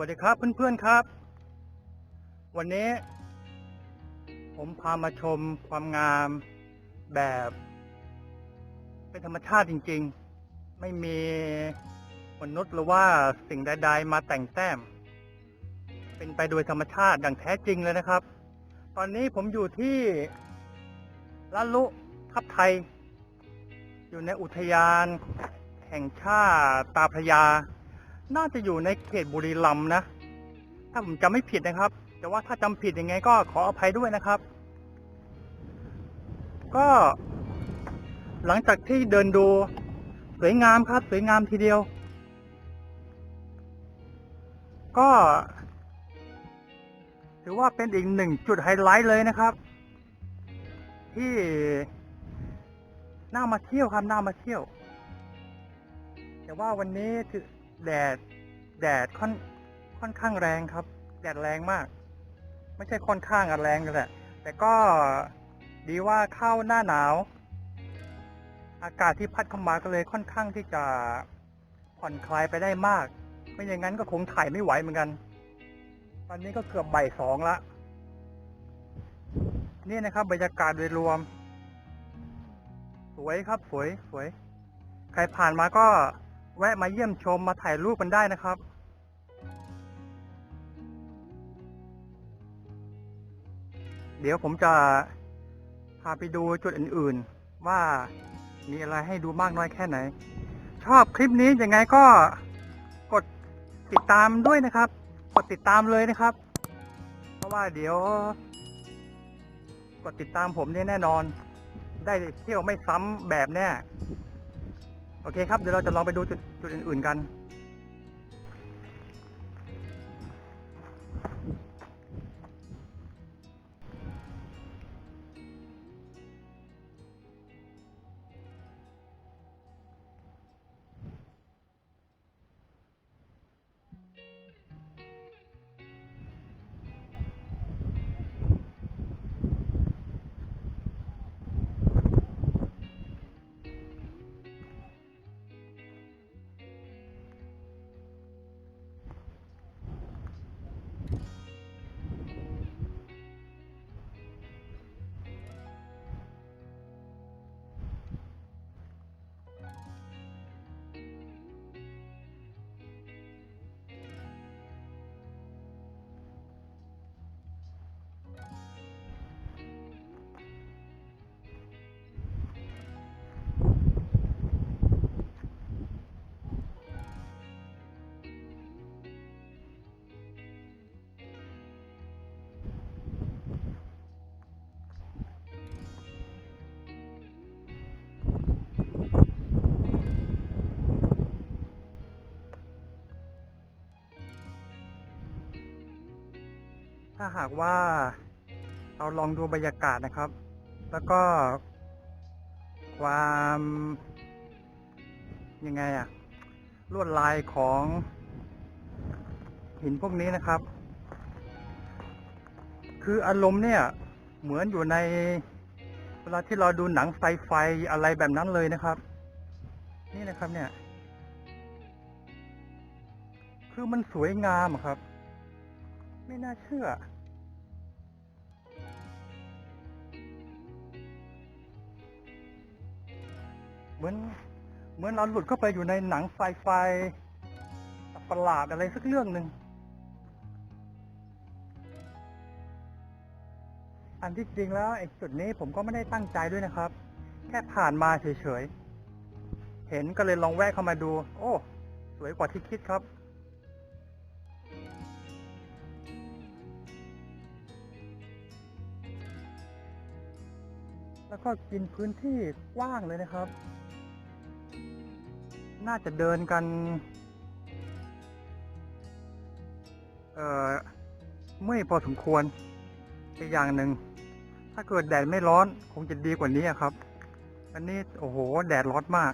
วัสดีครับเพื่อนๆครับ วันนี้ ผมพามาชมความงามแบบ เป็นธรรมชาติจริงๆ ไม่มีมนุษย์หรือว่าสิ่งใดๆมาแต่งแต้ม เป็นไปโดยธรรมชาติอย่างแท้จริงเลยนะครับ ตอนนี้ผมอยู่ที่ละลุทับไทย อยู่ในอุทยานแห่งชาติตาพระยา น่าจะอยู่ในเขตบุรีรัมย์นะ ถ้าผมจำไม่ผิดนะครับ แต่ว่าถ้าจำผิดยังไงก็ขออภัยด้วยนะครับ ก็หลังจากที่เดินดูสวยงามครับ สวยงามทีเดียว ก็ ถือว่าเป็นอีกหนึ่งจุดไฮไลท์เลยนะครับ ที่น่ามาเที่ยวครับน่ามาเที่ยว แต่ว่าวันนี้ถือ แดด แดดค่อนค่อนข้างแรงครับ แดดแรงมาก ไม่ใช่ค่อนข้างอะแรงกันแหละแต่ก็ดีว่าเข้าหน้าหนาว อากาศที่พัดเข้ามาก็เลยค่อนข้างที่จะผ่อนคลายไปได้มาก ไม่อย่างนั้นก็คงถ่ายไม่ไหวเหมือนกัน ตอนนี้ก็เกือบบ่ายสองละนี่นะครับบรรยากาศโดยรวม สวยครับสวยสวย ใครผ่านมาก็ แวะมาเยี่ยมชมมาถ่ายรูปกันได้นะครับเดี๋ยวผมจะพาไปดูจุดอื่นๆ ว่ามีอะไรให้ดูมากน้อยแค่ไหน ชอบคลิปนี้ยังไงก็กดติดตามด้วยนะครับ กดติดตามเลยนะครับ เพราะว่าเดี๋ยว กดติดตามผมเนี่ยแน่นอน ได้เที่ยวไม่ซ้ำแบบแน่ โอเคครับเดี๋ยวเราจะลองไปดูจุดจุดอื่นๆกัน ถ้าหากว่าเราลองดูบรรยากาศนะครับ แล้วก็ ความยังไงอะลวดลายของหินพวกนี้นะครับ คืออารมณ์เนี่ย เหมือนอยู่ในเวลาที่เราดูหนังไฟไฟอะไรแบบนั้นเลยนะครับ นี่นะครับเนี่ย คือมันสวยงามครับ ไม่น่าเชื่อ เหมือน เหมือนเราหลุดเข้าไปอยู่ในหนังไฟไฟประหลาดอะไรสักเรื่องหนึ่ง อันที่จริงแล้วไอ้จุดนี้ผมก็ไม่ได้ตั้งใจด้วยนะครับ แค่ผ่านมาเฉยๆ เห็นก็เลยลองแวะเข้ามาดู โอ้ สวยกว่าที่คิดครับ แล้วก็กินพื้นที่กว้างเลยนะครับ น่าจะเดินกัน เอ่อเมื่อยพอสมควรอีกอย่างหนึ่ง ถ้าเกิดแดดไม่ร้อนคงจะดีกว่านี้ครับ อันนี้โอ้โห แดดร้อนมาก